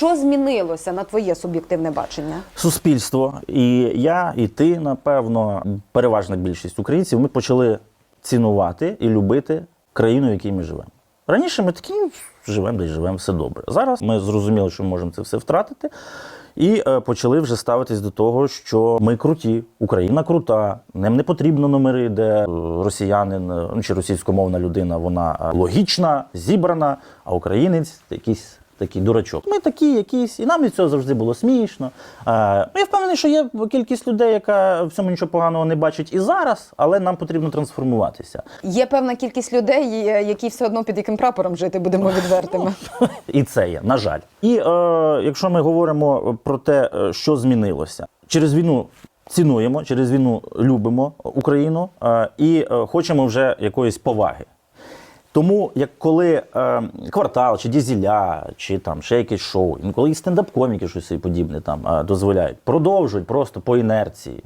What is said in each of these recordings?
Що змінилося на твоє суб'єктивне бачення? суспільство, і я, і ти, напевно, переважна більшість українців, ми почали цінувати і любити країну, в якій ми живемо. Раніше ми такі «Ну, живемо, десь живемо, все добре. Зараз ми зрозуміли, що ми можемо це все втратити. І е, почали вже ставитись до того, що ми круті, Україна крута. Нам не потрібно номери, де е, росіянин е, ну, чи російськомовна людина вона логічна, зібрана, а українець якийсь такий дурачок. Ми такі якісь, і нам від цього завжди було смішно. Е, ну, я впевнений, що є кількість людей, яка в цьому нічого поганого не бачить і зараз, але нам потрібно трансформуватися. Є певна кількість людей, які все одно під яким прапором жити, будемо відвертими. І це є, на жаль. І е, якщо ми говоримо про те, е, що змінилося, через війну цінуємо, через війну любимо Україну е, і хочемо вже якоїсь поваги. Тому, як коли е, квартал чи дізеля, чи там ще якесь шоу, інколи і стендап-коміки щось і подібне там е, дозволяють, продовжують просто по інерції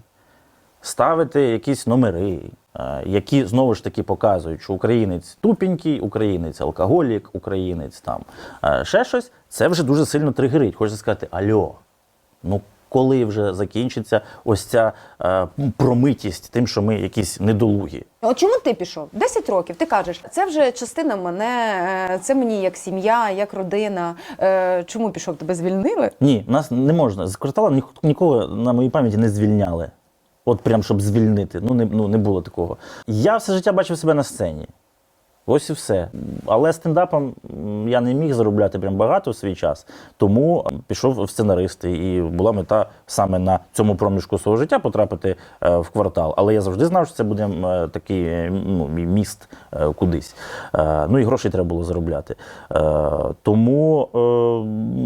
ставити якісь номери, е, які знову ж таки показують, що українець тупенький, українець алкоголік, українець там е, ще щось, це вже дуже сильно тригерить. Хочеться сказати: Альо, ну коли вже закінчиться ось ця е, промитість тим, що ми якісь недолугі. От чому ти пішов? 10 років. Ти кажеш, це вже частина мене, е, це мені як сім'я, як родина. Е, Чому пішов? Тебе звільнили? Ні, нас не можна. З квартала ні, нікого на моїй пам'яті не звільняли. От прям щоб звільнити. Ну не, ну, не було такого. Я все життя бачив себе на сцені. Ось і все. Але стендапом я не міг заробляти прям багато в свій час, тому пішов в сценаристи. І була мета саме на цьому проміжку свого життя потрапити е, в квартал. Але я завжди знав, що це буде такий е, ну, міст е, кудись. Е, ну і грошей треба було заробляти. Е, тому е,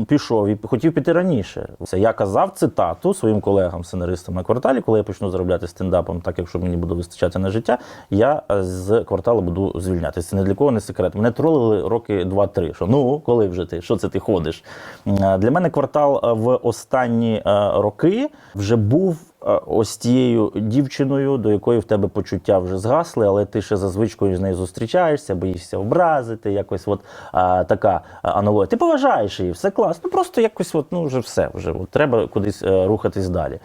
пішов і хотів піти раніше. Це я казав цитату своїм колегам, сценаристам на кварталі, коли я почну заробляти стендапом, так якщо мені буде вистачати на життя, я е, з кварталу буду звільнятися. Це не для кого не секрет. Мене тролили роки 2-3. Що ну, коли вже ти? Що це ти ходиш? Е, Для мене квартал е, в останні роки вже був. Е, Ось тією дівчиною, до якої в тебе почуття вже згасли, але ти ще за звичкою з нею зустрічаєшся, боїшся образити, якось от а, така аналогія. Ти поважаєш її, все класно. Ну просто якось, от, ну вже все, вже от, треба кудись е, рухатись далі.